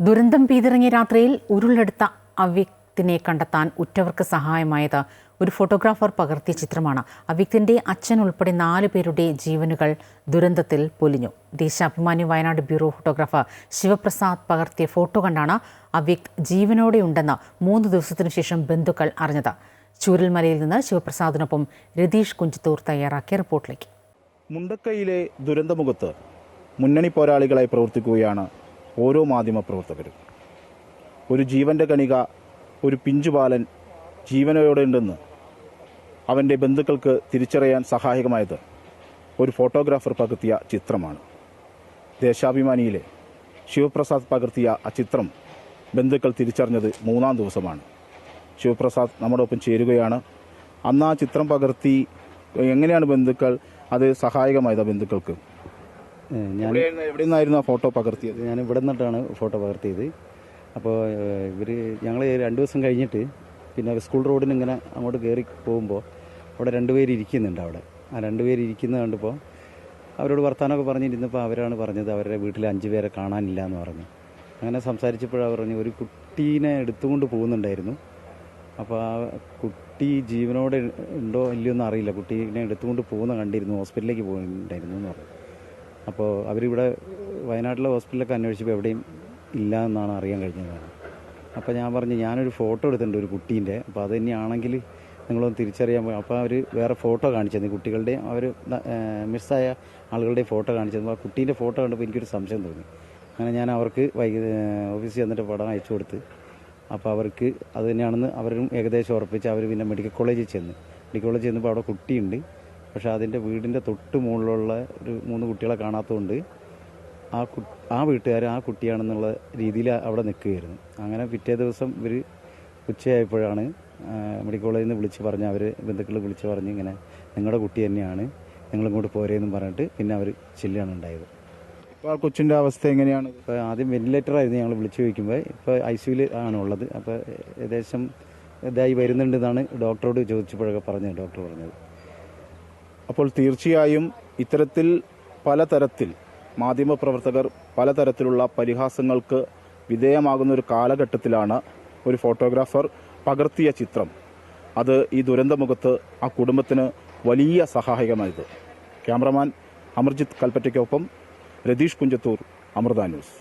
ദുരന്തം പീതിറങ്ങിയ രാത്രിയിൽ ഉരുളെടുത്ത അവ്യക്തിനെ കണ്ടെത്താൻ ഉറ്റവർക്ക് സഹായമായത് ഒരു ഫോട്ടോഗ്രാഫർ പകർത്തിയ ചിത്രമാണ്. അവ്യക്തിന്റെ അച്ഛൻ ഉൾപ്പെടെ നാല് പേരുടെ ജീവനുകൾ ദുരന്തത്തിൽ പൊലിഞ്ഞു. ദേശാഭിമാനി വയനാട് ബ്യൂറോ ഫോട്ടോഗ്രാഫർ ശിവപ്രസാദ് പകർത്തിയ ഫോട്ടോ കണ്ടാണ് അവ്യക്ത് ജീവനോടെയുണ്ടെന്ന് മൂന്ന് ദിവസത്തിനു ശേഷം ബന്ധുക്കൾ അറിഞ്ഞത്. ചൂരൽമലയിൽ നിന്ന് ശിവപ്രസാദിനൊപ്പം രതീഷ് കുഞ്ചിത്തൂർ തയ്യാറാക്കിയ റിപ്പോർട്ടിലേക്ക്. മുണ്ടക്കയിലെ ദുരന്തമുഖത്ത് മുന്നണി പോരാളികളായി പ്രവർത്തിക്കുകയാണ് ഓരോ മാധ്യമ പ്രവർത്തകരും. ഒരു ജീവന്റെ കണിക ഒരു പിഞ്ചുബാലൻ ജീവനോടെ ഉണ്ടെന്ന് അവന്റെ ബന്ധുക്കൾക്ക് തിരിച്ചറിയാൻ സഹായകമായത് ഒരു ഫോട്ടോഗ്രാഫർ പകർത്തിയ ചിത്രമാണ്. ദേശാഭിമാനിയിലെ ശിവപ്രസാദ് പകർത്തിയ ആ ചിത്രം ബന്ധുക്കൾ തിരിച്ചറിഞ്ഞത് മൂന്നാം ദിവസമാണ്. ശിവപ്രസാദ് നമ്മുടെ ഒപ്പം ചേരുകയാണ്. അന്ന് ആ ചിത്രം പകർത്തി എങ്ങനെയാണ് ബന്ധുക്കൾ അത് സഹായകമായത് ബന്ധുക്കൾക്ക്? ഞാൻ എവിടെ നിന്നായിരുന്നു ആ ഫോട്ടോ പകർത്തിയത്? ഞാൻ ഇവിടെ നിന്നിട്ടാണ് ഫോട്ടോ പകർത്തിയത്. അപ്പോൾ ഇവർ ഞങ്ങൾ രണ്ട് ദിവസം കഴിഞ്ഞിട്ട് പിന്നെ സ്കൂൾ റോഡിന് ഇങ്ങനെ അങ്ങോട്ട് കയറി പോകുമ്പോൾ അവിടെ രണ്ടുപേര് ഇരിക്കുന്നുണ്ട് അവിടെ. ആ രണ്ടുപേര് ഇരിക്കുന്നത് കണ്ടപ്പോൾ അവരോട് വർത്തമാനമൊക്കെ പറഞ്ഞിരുന്നപ്പോൾ അവരാണ് പറഞ്ഞത് അവരുടെ വീട്ടിൽ അഞ്ച് പേരെ കാണാനില്ല എന്ന് പറഞ്ഞു. അങ്ങനെ സംസാരിച്ചപ്പോഴാണ് പറഞ്ഞു ഒരു കുട്ടീനെ എടുത്തുകൊണ്ട് പോകുന്നുണ്ടായിരുന്നു. അപ്പോൾ ആ കുട്ടി ജീവനോടെ ഉണ്ടോ ഇല്ലയോ എന്ന് അറിയില്ല. കുട്ടീനെ എടുത്തുകൊണ്ട് പോകുന്ന കണ്ടിരുന്നു ഹോസ്പിറ്റലിലേക്ക് പോകുന്നുണ്ടായിരുന്നു എന്ന് പറഞ്ഞു. അപ്പോൾ അവരിവിടെ വയനാട്ടിലെ ഹോസ്പിറ്റലൊക്കെ അന്വേഷിച്ചപ്പോൾ എവിടെയും ഇല്ല എന്നാണ് അറിയാൻ കഴിഞ്ഞത്. അപ്പോൾ ഞാൻ പറഞ്ഞു ഞാനൊരു ഫോട്ടോ എടുത്തിട്ടുണ്ട് ഒരു കുട്ടീന്റെ. അപ്പോൾ അത് തന്നെയാണെങ്കിൽ നിങ്ങളൊന്ന് തിരിച്ചറിയാൻ പോയി അപ്പോൾ അവർ വേറെ ഫോട്ടോ കാണിച്ചു തന്നു കുട്ടികളുടെയും അവർ മിസ്സായ ആളുകളുടെയും ഫോട്ടോ കാണിച്ചു തന്നു ആ കുട്ടീന്റെ ഫോട്ടോ കണ്ടപ്പോൾ എനിക്കൊരു സംശയം തോന്നി. അങ്ങനെ ഞാൻ അവർക്ക് വൈകി ഓഫീസിൽ വന്നിട്ട് പടം അയച്ചു കൊടുത്ത്. അപ്പോൾ അവർക്ക് അത് തന്നെയാണെന്ന് അവരും ഏകദേശം ഉറപ്പിച്ച് അവർ പിന്നെ മെഡിക്കൽ കോളേജിൽ ചെന്ന്. മെഡിക്കൽ കോളേജിൽ ചെന്നപ്പോൾ അവിടെ കുട്ടിയുണ്ട്. പക്ഷേ അതിന്റെ വീടിന്റെ തൊട്ട് മുകളിലുള്ള ഒരു മൂന്ന് കുട്ടികളെ കാണാത്തതുകൊണ്ട് ആ കു ആ വീട്ടുകാർ ആ കുട്ടിയാണെന്നുള്ള രീതിയിൽ അവിടെ നിൽക്കുകയായിരുന്നു. അങ്ങനെ പിറ്റേ ദിവസം ഇവർ ഉച്ചയായപ്പോഴാണ് മെഡിക്കൽ കോളേജിൽ നിന്ന് വിളിച്ച് പറഞ്ഞ് അവർ ബന്ധുക്കൾ വിളിച്ച് പറഞ്ഞ് ഇങ്ങനെ നിങ്ങളുടെ കുട്ടി തന്നെയാണ് നിങ്ങളിങ്ങോട്ട് പോരേന്നും പറഞ്ഞിട്ട് പിന്നെ അവർ ചെല്ലുകയാണ് ഉണ്ടായത്. ഇപ്പോൾ ആ കൊച്ചിന്റെ അവസ്ഥ എങ്ങനെയാണ്? ഇപ്പോൾ ആദ്യം വെന്റിലേറ്ററായിരുന്നു ഞങ്ങൾ വിളിച്ചു ചോദിക്കുമ്പോൾ. ഇപ്പോൾ ഐ സിയുയിൽ ആണ് ഉള്ളത്. അപ്പോൾ ഏകദേശം ഇതായി വരുന്നുണ്ടെന്നാണ് ഡോക്ടറോട് ചോദിച്ചപ്പോഴൊക്കെ പറഞ്ഞത് ഡോക്ടർ പറഞ്ഞത്. അപ്പോൾ തീർച്ചയായും ഇത്തരത്തിൽ പലതരത്തിൽ മാധ്യമപ്രവർത്തകർ പലതരത്തിലുള്ള പരിഹാസങ്ങൾക്ക് വിധേയമാകുന്ന ഒരു കാലഘട്ടത്തിലാണ് ഒരു ഫോട്ടോഗ്രാഫർ പകർത്തിയ ചിത്രം. അത് ഈ ദുരന്തമുഖത്ത് ആ കുടുംബത്തിന് വലിയ സഹായകമായത്. ക്യാമറമാൻ അമർജിത് കൽപ്പറ്റയ്ക്കൊപ്പം രതീഷ് കുഞ്ചത്തൂർ അമൃത ന്യൂസ്.